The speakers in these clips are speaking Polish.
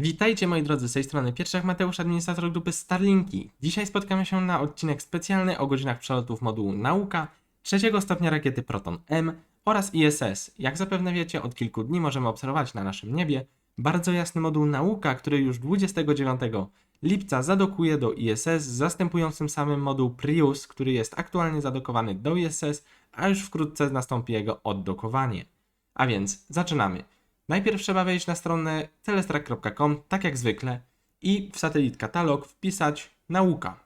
Witajcie moi drodzy, z tej strony Pierwszak Mateusz, administrator grupy Starlinki. Dzisiaj spotkamy się na odcinek specjalny o godzinach przelotów modułu Nauka, trzeciego stopnia rakiety Proton M oraz ISS. Jak zapewne wiecie, od kilku dni możemy obserwować na naszym niebie bardzo jasny moduł Nauka, który już 29 lipca zadokuje do ISS, zastępując tym samym moduł Prius, który jest aktualnie zadokowany do ISS, a już wkrótce nastąpi jego oddokowanie. A więc zaczynamy. Najpierw trzeba wejść na stronę celestrak.com, tak jak zwykle, i w satelit katalog wpisać nauka.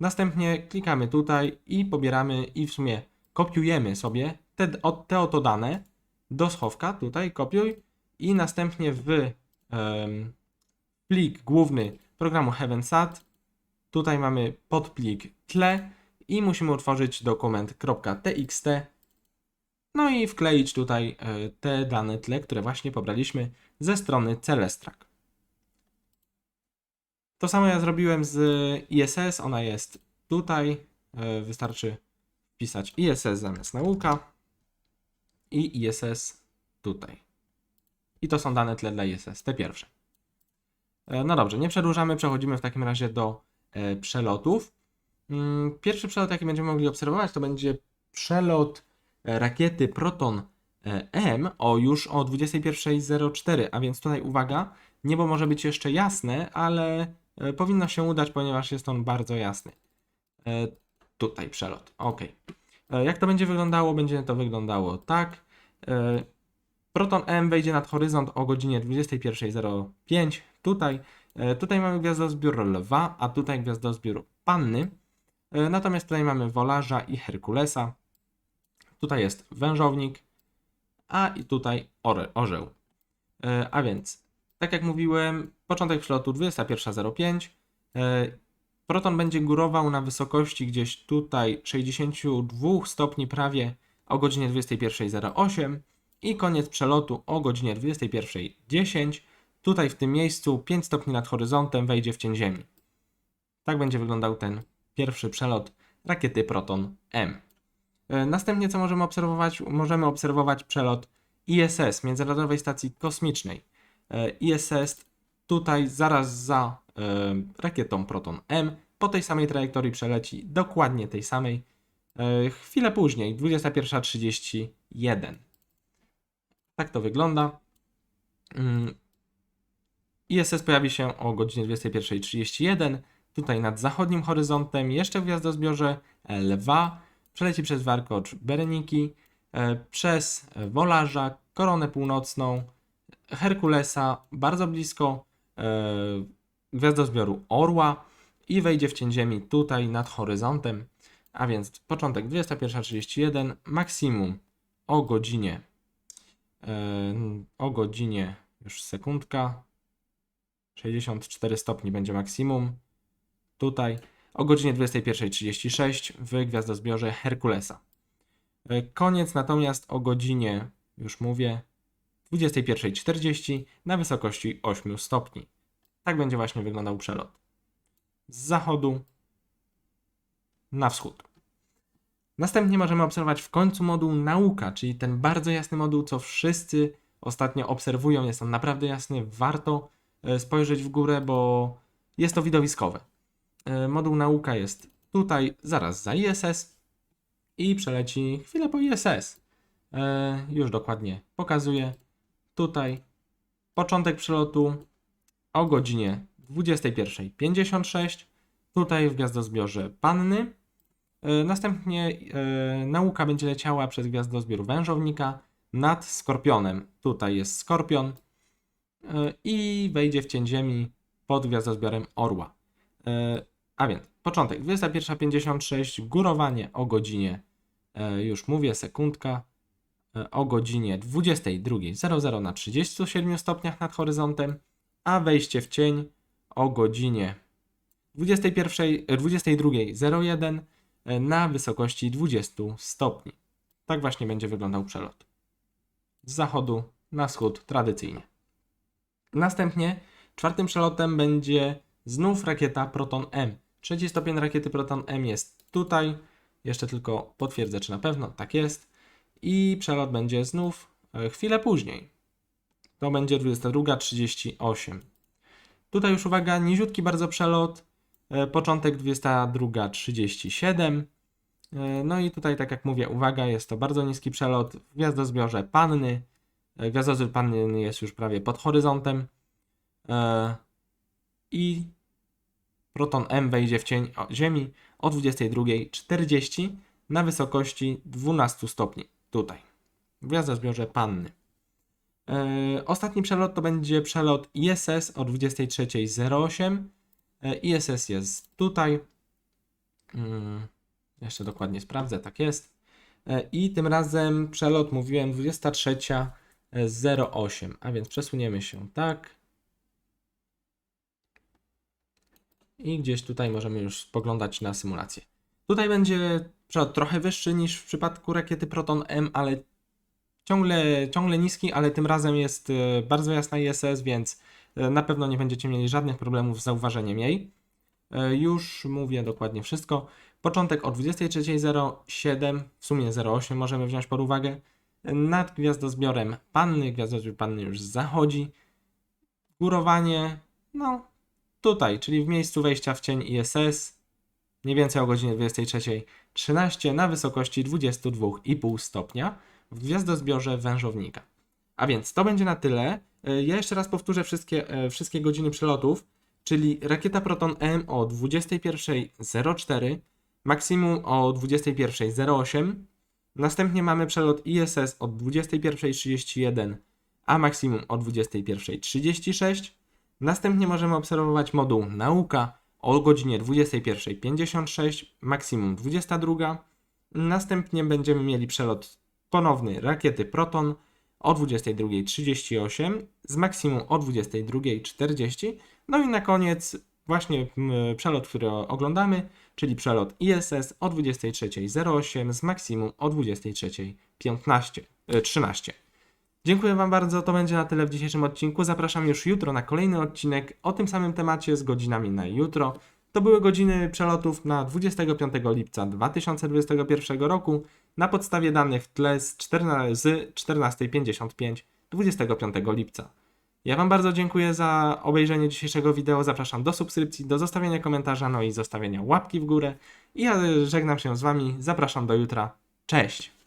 Następnie klikamy tutaj i pobieramy i w sumie kopiujemy sobie te, te oto dane do schowka, tutaj kopiuj i następnie w em, plik główny programu HeavenSat, tutaj mamy podplik tle i musimy utworzyć dokument .txt no i wkleić tutaj e, te dane tle, które właśnie pobraliśmy ze strony Celestrak. To samo ja zrobiłem z ISS, ona jest tutaj. E, Wystarczy wpisać ISS zamiast nauka i ISS tutaj. I to są dane tle dla ISS, te pierwsze. E, No dobrze, nie przedłużamy, przechodzimy w takim razie do przelotów. Mm, Pierwszy przelot, jaki będziemy mogli obserwować, to będzie przelot rakiety Proton e, M o już o 21.04, a więc tutaj uwaga, niebo może być jeszcze jasne, ale e, powinno się udać, ponieważ jest on bardzo jasny. E, Tutaj przelot, ok. E, Jak to będzie wyglądało? Będzie to wyglądało tak. E, Proton M wejdzie nad horyzont o godzinie 21.05. Tutaj, e, tutaj mamy gwiazdozbiór Lwa, a tutaj gwiazdozbiór Panny. E, Natomiast tutaj mamy Wolarza i Herkulesa. Tutaj jest wężownik, a i tutaj orzeł. E, A więc, tak jak mówiłem, początek przelotu 21.05. E, Proton będzie górował na wysokości gdzieś tutaj 62 stopni prawie o godzinie 21.08 i koniec przelotu o godzinie 21.10. Tutaj w tym miejscu 5 stopni nad horyzontem wejdzie w cień Ziemi. Tak będzie wyglądał ten pierwszy przelot rakiety Proton M. E, Następnie co możemy obserwować? Możemy obserwować przelot ISS, Międzynarodowej Stacji Kosmicznej. E, ISS tutaj zaraz za e, rakietą Proton M po tej samej trajektorii przeleci, dokładnie tej samej, chwilę później, 21.31. Tak to wygląda. Mm, ISS pojawi się o godzinie 21.31, tutaj nad zachodnim horyzontem, jeszcze w gwiazdozbiorze Lwa, przeleci przez warkocz Bereniki, e, przez Wolarza, Koronę Północną, Herkulesa, bardzo blisko e, gwiazdozbioru Orła i wejdzie w cień Ziemi tutaj nad horyzontem, a więc początek 21.31, maksimum o godzinie e, o godzinie już sekundka 64 stopni będzie maksimum. Tutaj o godzinie 21.36 w gwiazdozbiorze Herkulesa. E, Koniec natomiast o godzinie, już mówię, 21.40 na wysokości 8 stopni. Tak będzie właśnie wyglądał przelot. Z zachodu na wschód. Następnie możemy obserwować w końcu moduł nauka, czyli ten bardzo jasny moduł, co wszyscy ostatnio obserwują. Jest on naprawdę jasny, warto e, spojrzeć w górę, bo jest to widowiskowe. E, Moduł nauka jest tutaj, zaraz za ISS i przeleci chwilę po ISS. E, Już dokładnie pokazuję. Tutaj początek przelotu o godzinie 21.56. Tutaj w gwiazdozbiorze Panny. E, Następnie nauka będzie leciała przez gwiazdozbiór Wężownika nad Skorpionem. Tutaj jest Skorpion i wejdzie w cień Ziemi pod gwiazdozbiorem Orła. A więc początek 21.56, górowanie o godzinie, e, już mówię, sekundka, e, o godzinie 22.00 na 37 stopniach nad horyzontem, a wejście w cień o godzinie 21, e, 22.01 e, na wysokości 20 stopni. Tak właśnie będzie wyglądał przelot. Z zachodu na wschód tradycyjnie. Następnie czwartym przelotem będzie znów rakieta Proton M. Trzeci stopień rakiety Proton M jest tutaj. Jeszcze tylko potwierdzę, czy na pewno tak jest. I przelot będzie znów e, chwilę później. to będzie 22.38. Tutaj już uwaga, niziutki bardzo przelot, e, początek 22.37. E, No i tutaj, tak jak mówię, uwaga, jest to bardzo niski przelot w gwiazdozbiorze Panny. Gwiazdozbiór Panny jest już prawie pod horyzontem. I proton M wejdzie w cień Ziemi o 22.40 na wysokości 12 stopni. Tutaj, w gwiazdozbiorze Panny. E, Ostatni przelot to będzie przelot ISS o 23.08. E, ISS jest tutaj. Mm, Jeszcze dokładnie sprawdzę, tak jest. E, I tym razem przelot mówiłem 23.08, a więc przesuniemy się tak. I gdzieś tutaj możemy już spoglądać na symulację. Tutaj będzie przelot trochę wyższy niż w przypadku rakiety Proton M, ale ciągle, ciągle niski, ale tym razem jest e, bardzo jasna ISS, więc e, na pewno nie będziecie mieli żadnych problemów z zauważeniem jej. E, Już mówię dokładnie wszystko. Początek o 23.07, w sumie 08 możemy wziąć pod uwagę. Nad gwiazdozbiorem Panny, gwiazdozbiór Panny już zachodzi. Górowanie, no tutaj, czyli w miejscu wejścia w cień ISS, mniej więcej o godzinie 23.13 na wysokości 22,5 stopnia w gwiazdozbiorze wężownika. A więc to będzie na tyle. E, Ja jeszcze raz powtórzę wszystkie, e, wszystkie godziny przelotów, czyli rakieta Proton M o 21.04, maksimum o 21.08, następnie mamy przelot ISS o 21.31, a maksimum o 21.36, następnie możemy obserwować moduł Nauka o godzinie 21.56, maksimum 22, następnie będziemy mieli przelot ponowny rakiety Proton o 22.38 z maksimum o 22.40. No i na koniec właśnie przelot, który oglądamy, czyli przelot ISS o 23.08 z maksimum o 23.15, e, 13. Dziękuję Wam bardzo, to będzie na tyle w dzisiejszym odcinku. Zapraszam już jutro na kolejny odcinek o tym samym temacie z godzinami na jutro. To były godziny przelotów na 25 lipca 2021 roku na podstawie danych w tle z 14 z 14.55 25 lipca. Ja Wam bardzo dziękuję za obejrzenie dzisiejszego wideo. Zapraszam do subskrypcji, do zostawienia komentarza, no i zostawienia łapki w górę. I ja żegnam się z Wami. Zapraszam do jutra. Cześć!